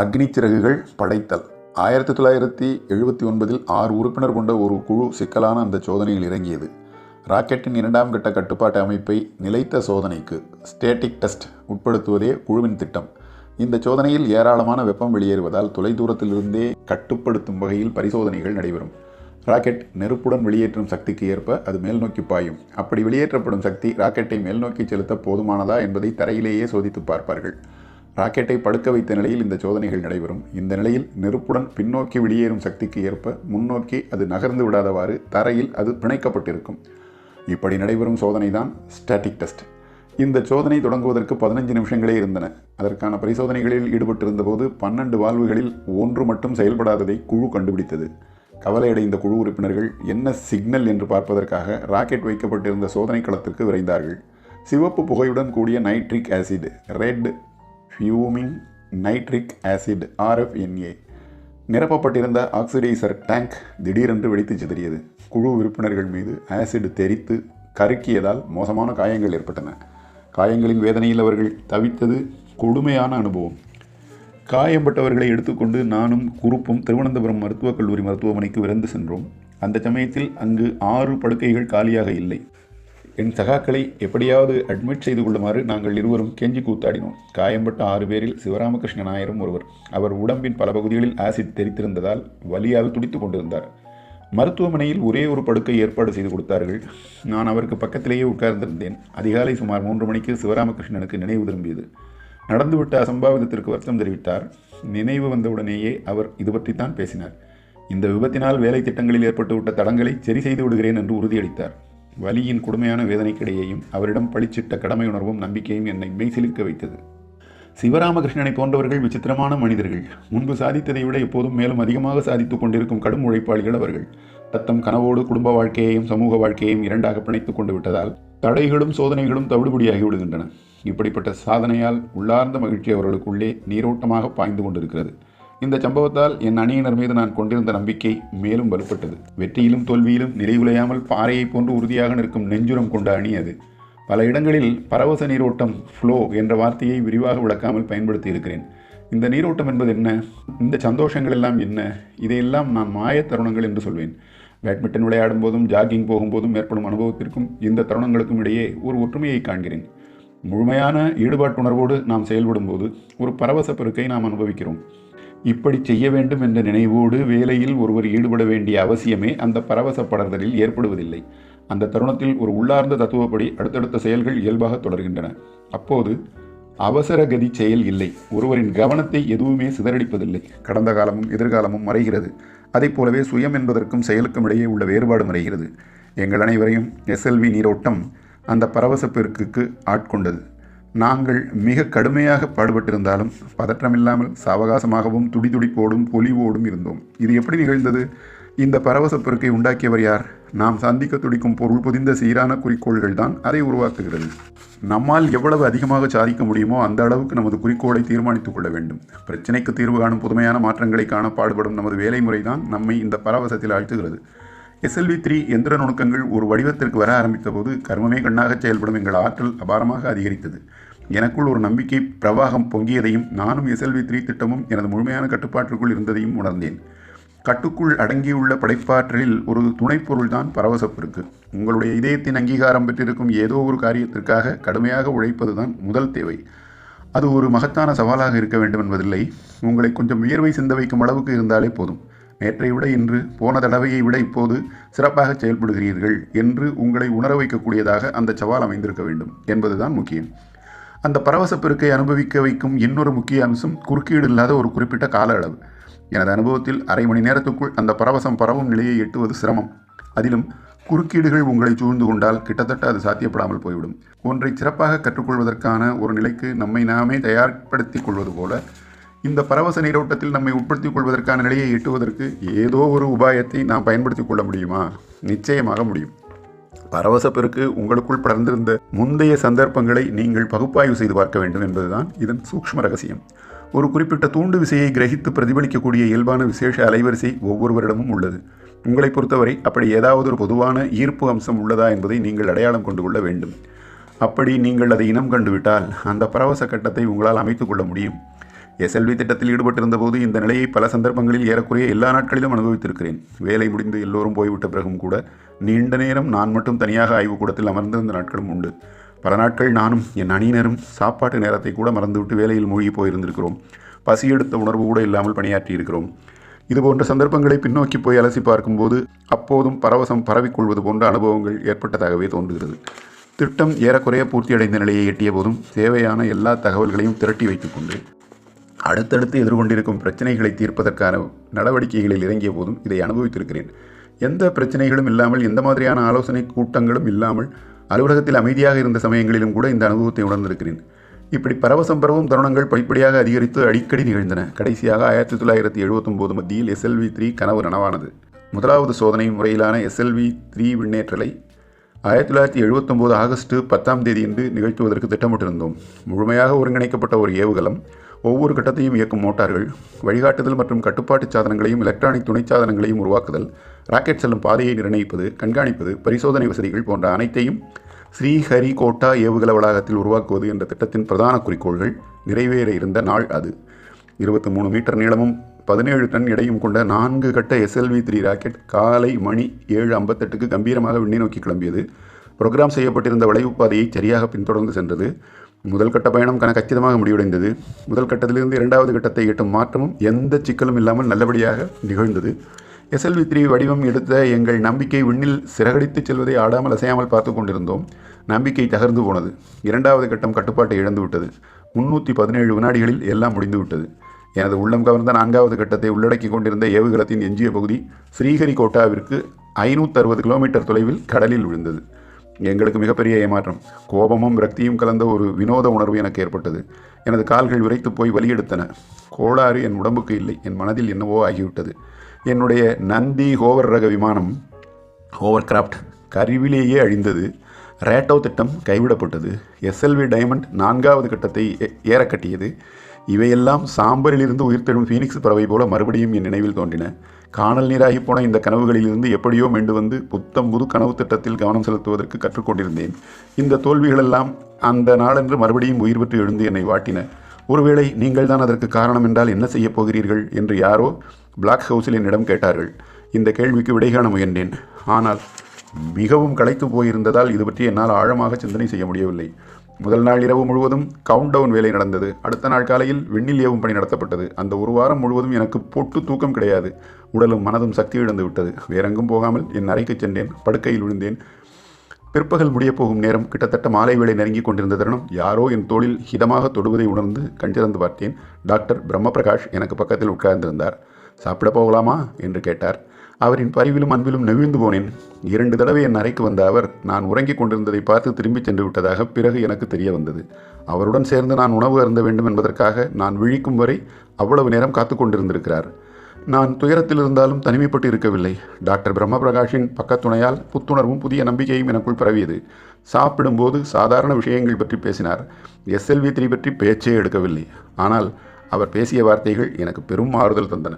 அக்னி சிறகுகள் படைத்தல். ஆயிரத்தி தொள்ளாயிரத்தி எழுபத்தி ஒன்பதில் ஆறு உறுப்பினர் கொண்ட ஒரு குழு சிக்கலான அந்த சோதனையில் இறங்கியது. ராக்கெட்டின் இரண்டாம் கட்ட கட்டுப்பாட்டு அமைப்பை நிலைத்த சோதனைக்கு ஸ்டேட்டிக் டெஸ்ட் உட்படுத்துவதே குழுவின் திட்டம். இந்த சோதனையில் ஏராளமான வெப்பம் வெளியேறுவதால் தொலைதூரத்திலிருந்தே கட்டுப்படுத்தும் வகையில் பரிசோதனைகள் நடைபெறும். ராக்கெட் நெருப்புடன் வெளியேற்றும் சக்திக்கு ஏற்ப அது மேல்நோக்கி பாயும். அப்படி வெளியேற்றப்படும் சக்தி ராக்கெட்டை மேல்நோக்கி செலுத்த போதுமானதா என்பதை தரையிலேயே சோதித்து பார்ப்பார்கள். ராக்கெட்டை படுக்க வைத்த நிலையில் இந்த சோதனைகள் நடைபெறும். இந்த நிலையில் நெருப்புடன் பின்னோக்கி வெளியேறும் சக்திக்கு ஏற்ப முன்னோக்கி அது நகர்ந்து விடாதவாறு தரையில் அது பிணைக்கப்பட்டிருக்கும். இப்படி நடைபெறும் சோதனை தான் ஸ்டாட்டிக் டெஸ்ட். இந்த சோதனை தொடங்குவதற்கு பதினஞ்சு நிமிஷங்களே இருந்தன. அதற்கான பரிசோதனைகளில் ஈடுபட்டிருந்தபோது பன்னெண்டு வால்வுகளில் ஒன்று மட்டும் செயல்படாததை குழு கண்டுபிடித்தது. கவலையடைந்த குழு உறுப்பினர்கள் என்ன சிக்னல் என்று பார்ப்பதற்காக ராக்கெட் வைக்கப்பட்டிருந்த சோதனை களத்திற்கு விரைந்தார்கள். சிவப்பு புகையுடன் கூடிய nitric acid red fuming nitric acid RFNA நிரப்பப்பட்டிருந்த oxidiser tank திடீரென்று வெடித்து சிதறியது. குழு உறுப்பினர்கள் மீது ஆசிட் தெரித்து கருக்கியதால் மோசமான காயங்கள் ஏற்பட்டன. காயங்களின் வேதனையில் அவர்கள் தவித்தது கொடுமையான அனுபவம். காயம்பட்டவர்களை எடுத்துக்கொண்டு நானும் குறுப்பும் திருவனந்தபுரம் மருத்துவக் கல்லூரி மருத்துவமனைக்கு விரைந்து சென்றோம். அந்த சமயத்தில் அங்கு ஆறு படுக்கைகள் காலியாக இல்லை. என் சகாக்களை எப்படியாவது அட்மிட் செய்து கொள்ளுமாறு நாங்கள் இருவரும் கெஞ்சி கூத்தாடினோம். காயம்பட்ட ஆறு பேரில் சிவராமகிருஷ்ண நாயரும் ஒருவர். அவர் உடம்பின் பல பகுதிகளில் ஆசிட் தெரித்திருந்ததால் வலியால் துடித்துக் கொண்டிருந்தார். மருத்துவமனையில் ஒரே ஒரு படுக்கை ஏற்பாடு செய்து கொடுத்தார்கள். நான் அவருக்கு பக்கத்திலேயே உட்கார்ந்திருந்தேன். அதிகாலை சுமார் மூன்று மணிக்கு சிவராமகிருஷ்ணனுக்கு நினைவு திரும்பியது. நடந்துவிட்ட அசம்பாவிதத்திற்கு வருத்தம் தெரிவித்தார். நினைவு வந்தவுடனேயே அவர் இது பற்றித்தான் பேசினார். இந்த விபத்தினால் வேலை திட்டங்களில் ஏற்பட்டுவிட்ட தடங்களை சரி செய்து விடுகிறேன் என்று உறுதியளித்தார். வலியின் கொடுமையான வேதனைக்கிடையேயும் அவரிடம் பளிச்சிட்ட கடமையுணர்வும் நம்பிக்கையும் என்னை மெய்சிலிர்க்க வைத்தது. சிவராமகிருஷ்ணனை போன்றவர்கள் விசித்திரமான மனிதர்கள். முன்பு சாதித்ததை விட எப்போதும் மேலும் அதிகமாக சாதித்துக் கொண்டிருக்கும் கடும் உழைப்பாளிகள் அவர்கள். தத்தம் கனவோடு குடும்ப வாழ்க்கையையும் சமூக வாழ்க்கையையும் இரண்டாக பிணைத்துக் கொண்டு விட்டதால் தடைகளும் சோதனைகளும் தவிடுபடியாகி விடுகின்றன இப்படிப்பட்ட சாதனையால் உள்ளார்ந்த மகிழ்ச்சி அவர்களுக்குள்ளே நீரோட்டமாக பாய்ந்து கொண்டிருக்கிறது. இந்த சம்பவத்தால் என் அணியினர் மீது நான் கொண்டிருந்த நம்பிக்கை மேலும் வலுப்பட்டது. வெற்றியிலும் தோல்வியிலும் நிலைகுலையாமல் பாறையைப் போன்று உறுதியாக நிற்கும் நெஞ்சுரம் கொண்ட அணி அது. பல இடங்களில் பரவச நீரோட்டம் ஃப்ளோ என்ற வார்த்தையை விரிவாக விளக்காமல் பயன்படுத்தி இருக்கிறேன். இந்த நீரோட்டம் என்பது என்ன? இந்த சந்தோஷங்கள் எல்லாம் என்ன? இதையெல்லாம் நான் மாய தருணங்கள் என்று சொல்வேன். பேட்மிண்டன் விளையாடும் போதும் ஜாகிங் போகும்போதும் ஏற்படும் அனுபவத்திற்கும் இந்த தருணங்களுக்கும் இடையே ஒரு ஒற்றுமையை காண்கிறேன். முழுமையான ஈடுபாட்டுணர்வோடு நாம் செயல்படும்போது ஒரு பரவச பெருக்கை நாம் அனுபவிக்கிறோம். இப்படி செய்ய வேண்டும் என்ற நினைவோடு வேலையில் ஒருவர் ஈடுபட வேண்டிய அவசியமே அந்த பரவசப்படர்தலில் ஏற்படுவதில்லை. அந்த தருணத்தில் ஒரு உள்ளார்ந்த தத்துவப்படி அடுத்தடுத்த செயல்கள் இயல்பாக தொடர்கின்றன. அப்போது அவசரகதி செயல் இல்லை. ஒருவரின் கவனத்தை எதுவுமே சிதறடிப்பதில்லை. கடந்த காலமும் எதிர்காலமும் மறைகிறது. அதைப் போலவே சுயம் என்பதற்கும் செயலுக்கும் இடையே உள்ள வேறுபாடு மறைகிறது. எங்கள் அனைவரையும் எஸ்எல்வி நீரோட்டம் அந்த பரவச பெருக்குக்கு ஆட்கொண்டது. நாங்கள் மிக கடுமையாக பாடுபட்டிருந்தாலும் பதற்றமில்லாமல் சாவகாசமாகவும் துடிதுடிப்போடும் பொலிவோடும் இருந்தோம். இது எப்படி நிகழ்ந்தது? இந்த பரவச பெருக்கை உண்டாக்கியவர் யார்? நாம் சந்திக்க துடிக்கும் பொருள் புதிந்த சீரான குறிக்கோள்கள் தான் அதை உருவாக்குகிறது. நம்மால் எவ்வளவு அதிகமாக சாதிக்க முடியுமோ அந்த அளவுக்கு நமது குறிக்கோளை தீர்மானித்துக் கொள்ள வேண்டும். பிரச்சனைக்கு தீர்வு காணும் புதுமையான மாற்றங்களை காண பாடுபடும் நமது வேலை முறைதான் நம்மை இந்த பரவசத்தில் ஆழ்த்துகிறது. எஸ்எல்வி த்ரீ எந்திர நுணுக்கங்கள் ஒரு வடிவத்திற்கு வர ஆரம்பித்த போது கர்மமே கண்ணாக செயல்படும் எங்கள் ஆற்றல் அபாரமாக அதிகரித்தது. எனக்குள் ஒரு நம்பிக்கை பிரவாகம் பொங்கியதையும் நானும் எஸ்எல்வி த்ரீ திட்டமும் எனது முழுமையான கட்டுப்பாட்டுக்குள் இருந்ததையும் உணர்ந்தேன். கட்டுக்குள் அடங்கியுள்ள படைப்பாற்றலில் ஒரு துணைப்பொருள்தான் பரவசப்பிற்கு உங்களுடைய இதயத்தின் அங்கீகாரம் பெற்றிருக்கும் ஏதோ ஒரு காரியத்திற்காக கடுமையாக உழைப்பதுதான் முதல் தேவை. அது ஒரு மகத்தான சவாலாக இருக்க வேண்டும் என்பதில்லை. உங்களை கொஞ்சம் வியர்வை சிந்த வைக்கும் அளவுக்கு இருந்தாலே போதும். நேற்றை விட இன்று போன தடவையை விட இப்போது சிறப்பாக செயல்படுகிறீர்கள் என்று உங்களை உணர வைக்கக்கூடியதாக அந்த சவால் அமைந்திருக்க வேண்டும் என்பதுதான் முக்கியம். அந்த பரவச பெருக்கை அனுபவிக்க வைக்கும் இன்னொரு முக்கிய அம்சம் குறுக்கீடு இல்லாத ஒரு குறிப்பிட்ட கால அளவு. எனது அனுபவத்தில் அரை மணி நேரத்துக்குள் அந்த பரவசம் பரவும் நிலையை எட்டுவது சிரமம். அதிலும் குறுக்கீடுகள் உங்களை சூழ்ந்து கொண்டால் கிட்டத்தட்ட அது சாத்தியப்படாமல் போய்விடும். ஒன்றை சிறப்பாக கற்றுக்கொள்வதற்கான ஒரு நிலைக்கு நம்மை நாமே தயார்படுத்திக் கொள்வது போல இந்த பரவச நீரோட்டத்தில் நம்மை உட்படுத்திக் கொள்வதற்கான நிலையை எட்டுவதற்கு ஏதோ ஒரு உபாயத்தை நாம் பயன்படுத்திக் கொள்ள முடியுமா? நிச்சயமாக முடியும். பரவசப்பிற்கு உங்களுக்குள் படர்ந்திருந்த முந்தைய சந்தர்ப்பங்களை நீங்கள் பகுப்பாய்வு செய்து பார்க்க வேண்டும் என்பதுதான் இதன் சூக்ஷ்ம ரகசியம். ஒரு குறிப்பிட்ட தூண்டு விசையை கிரகித்து பிரதிபலிக்கக்கூடிய இயல்பான விசேஷ அலைவரிசை ஒவ்வொருவரிடமும் உள்ளது. உங்களை பொறுத்தவரை அப்படி ஏதாவது ஒரு பொதுவான ஈர்ப்பு அம்சம் உள்ளதா என்பதை நீங்கள் அடையாளம் கொண்டு கொள்ள வேண்டும். அப்படி நீங்கள் அதை இனம் கண்டுவிட்டால் அந்த பரவச கட்டத்தை உங்களால் அமைத்துக் கொள்ள முடியும். எஸ்எல்வி திட்டத்தில் ஈடுபட்டிருந்த போது இந்த நிலையை பல சந்தர்ப்பங்களில் ஏறக்குறைய எல்லா நாட்களிலும் அனுபவித்திருக்கிறேன். வேலை முடிந்து எல்லோரும் போய்விட்ட பிறகும் கூட நீண்ட நேரம் நான் மட்டும் தனியாக ஆய்வுக்கூடத்தில் அமர்ந்திருந்த நாட்களும் உண்டு. பல நாட்கள் நானும் என் அணியினரும் சாப்பாட்டு நேரத்தை கூட மறந்துவிட்டு வேலையில் மூழ்கி போயிருந்திருக்கிறோம். பசி எடுத்த உணர்வு கூட இல்லாமல் பணியாற்றி இருக்கிறோம் இதுபோன்ற சந்தர்ப்பங்களை பின்னோக்கி போய் அலசி பார்க்கும்போது அப்போதும் பரவசம் பரவிக்கொள்வது போன்ற அனுபவங்கள் ஏற்பட்டதாகவே தோன்றுகிறது. திட்டம் ஏறக்குறைய பூர்த்தியடைந்த நிலையை எட்டிய போதும் தேவையான எல்லா தகவல்களையும் திரட்டி வைத்துக்கொண்டு அடுத்தடுத்து எதிர்கொண்டிருக்கும் பிரச்சனைகளை தீர்ப்பதற்கான நடவடிக்கைகளில் இறங்கிய போதும் இதை அனுபவித்திருக்கிறேன். எந்த பிரச்சனைகளும் இல்லாமல் எந்த மாதிரியான ஆலோசனை கூட்டங்களும் இல்லாமல் அலுவலகத்தில் அமைதியாக இருந்த சமயங்களிலும் கூட இந்த அனுபவத்தை உணர்ந்திருக்கிறேன். இப்படி பரவசம் பரவும் தருணங்கள் படிப்படியாக அதிகரித்து அடிக்கடி நிகழ்ந்தன. கடைசியாக ஆயிரத்தி தொள்ளாயிரத்தி எழுபத்தொம்போது மத்தியில் எஸ்எல்வி த்ரீ கனவு நனவானது. முதலாவது சோதனை முறையிலான எஸ்எல்வி த்ரீ விண்ணேற்றலை ஆயிரத்தி தொள்ளாயிரத்தி எழுபத்தொம்போது ஆகஸ்ட் பத்தாம் தேதியன்று நிகழ்த்துவதற்கு திட்டமிட்டிருந்தோம். முழுமையாக ஒருங்கிணைக்கப்பட்ட ஒரு ஏவுகலம் ஒவ்வொரு கட்டத்தையும் இயக்கும் மோட்டார்கள் வழிகாட்டுதல் மற்றும் கட்டுப்பாட்டு சாதனங்களையும் எலக்ட்ரானிக் துணை சாதனங்களையும் உருவாக்குதல் ராக்கெட் செல்லும் பாதையை நிர்ணயிப்பது கண்காணிப்பது பரிசோதனை வசதிகள் போன்ற அனைத்தையும் ஸ்ரீஹரிகோட்டா ஏவுகல வளாகத்தில் உருவாக்குவது என்ற திட்டத்தின் பிரதான குறிக்கோள்கள் நிறைவேற இருந்த நாள் அது. இருபத்தி மூணு மீட்டர் நீளமும் பதினேழு டன் எடையும் கொண்ட நான்கு கட்ட எஸ்எல்வி த்ரீ ராக்கெட் காலை மணி ஏழு ஐம்பத்தெட்டுக்கு கம்பீரமாக விண்ணை நோக்கி கிளம்பியது. புரோகிராம் செய்யப்பட்டிருந்த வளைவு பாதையை சரியாக பின்தொடர்ந்து சென்றது. முதல் கட்ட பயணம் கன கச்சிதமாக முடிவடைந்தது. முதல் கட்டத்திலிருந்து இரண்டாவது கட்டத்தை எட்டும் மாற்றமும் எந்த சிக்கலும் இல்லாமல் நல்லபடியாக நிகழ்ந்தது. எஸ்எல்வி த்ரீ வடிவம் எடுத்த எங்கள் நம்பிக்கை விண்ணில் சிறகடித்துச் செல்வதை ஆடாமல் அசையாமல் பார்த்து கொண்டிருந்தோம். நம்பிக்கை தகர்ந்து போனது. இரண்டாவது கட்டம் கட்டுப்பாட்டை இழந்துவிட்டது முன்னூற்றி பதினேழு வினாடிகளில் எல்லாம் முடிந்துவிட்டது எனது உள்ளம் கவர்ந்த நான்காவது கட்டத்தை உள்ளடக்கி கொண்டிருந்த ஏவுகலத்தின் எஞ்சிய பகுதி ஸ்ரீஹரிகோட்டாவிற்கு ஐநூற்றறுபது கிலோமீட்டர் தொலைவில் கடலில் விழுந்தது. எங்களுக்கு மிகப்பெரிய ஏமாற்றம். கோபமும் விரக்தியும் கலந்த ஒரு வினோத உணர்வு எனக்கு ஏற்பட்டது. எனது கால்கள் விரைத்து போய் வலியெடுத்தன. கோளாறு என் உடம்புக்கு இல்லை. என் மனதில் என்னவோ ஆகிவிட்டது. என்னுடைய நந்தி ஹோவர் ரக விமானம் ஹோவர் கிராஃப்ட் கருவிலேயே அழிந்தது. ரேட்டோ திட்டம் கைவிடப்பட்டது. எஸ்எல்வி டைமண்ட் நான்காவது கட்டத்தை ஏ- கட்டியது இவையெல்லாம் சாம்பரிலிருந்து உயிர்த்தெழும் ஃபீனிக்ஸ் பறவை போல மறுபடியும் என் நினைவில் தோன்றின. காணல் நீராகி போன இந்த கனவுகளிலிருந்து எப்படியோ மீண்டு வந்து புத்தம் புது கனவு திட்டத்தில் கவனம் செலுத்துவதற்கு கற்றுக்கொண்டிருந்தேன். இந்த தோல்விகளெல்லாம் அந்த நாளென்று மறுபடியும் உயிர் பெற்று எழுந்து என்னை வாட்டின. ஒருவேளை நீங்கள் தான் அதற்கு காரணம் என்றால் என்ன செய்யப் போகிறீர்கள் என்று யாரோ பிளாக் ஹவுஸில் என்னிடம் கேட்டார்கள். இந்த கேள்விக்கு விடை காண முயன்றேன். ஆனால் மிகவும் களைத்து போயிருந்ததால் இது பற்றி என்னால் ஆழமாக சிந்தனை செய்ய முடியவில்லை. முதல் நாள் இரவு முழுவதும் கவுண்ட் டவுன் வேலை நடந்தது. அடுத்த நாள் காலையில் விண்ணில் ஏவும் பணி நடத்தப்பட்டது. அந்த ஒரு வாரம் முழுவதும் எனக்கு பொட்டு தூக்கம் கிடையாது. உடலும் மனதும் சக்தி இழந்து விட்டது. வேறெங்கும் போகாமல் என் அறைக்கு சென்றேன். படுக்கையில் விழுந்தேன். பிற்பகல் முடியப் போகும் நேரம் கிட்டத்தட்ட மாலை வேலை நெருங்கிக் கொண்டிருந்த தருணம் யாரோ என் தோளில் ஹிதமாக தொடுவதை உணர்ந்து கண் பார்த்தேன். டாக்டர் பிரம்மபிரகாஷ் எனக்கு பக்கத்தில் உட்கார்ந்திருந்தார். சாப்பிட போகலாமா? என்று கேட்டார். அவரின் பரிவிலும் அன்பிலும் நெகிழ்ந்து போனேன். இரண்டு தடவை என் அறைக்கு வந்த அவர் நான் உறங்கிக் கொண்டிருந்ததை பார்த்து திரும்பிச் சென்று விட்டதாக பிறகு எனக்கு தெரிய வந்தது. அவருடன் சேர்ந்து நான் உணவு அருந்த வேண்டும் என்பதற்காக நான் விழிக்கும் வரை அவ்வளவு நேரம் காத்து கொண்டிருந்திருக்கிறார். நான் துயரத்தில் இருந்தாலும் தனிமைப்பட்டு இருக்கவில்லை. டாக்டர் பிரம்மபிரகாஷின் பக்கத்துணையால் புத்துணர்வும் புதிய நம்பிக்கையும் எனக்குள் பரவியது. சாப்பிடும்போது சாதாரண விஷயங்கள் பற்றி பேசினார். எஸ்எல்வி த்ரீ பற்றி பேச்சே எடுக்கவில்லை. ஆனால் அவர் பேசிய வார்த்தைகள் எனக்கு பெரும் ஆறுதல் தந்தன.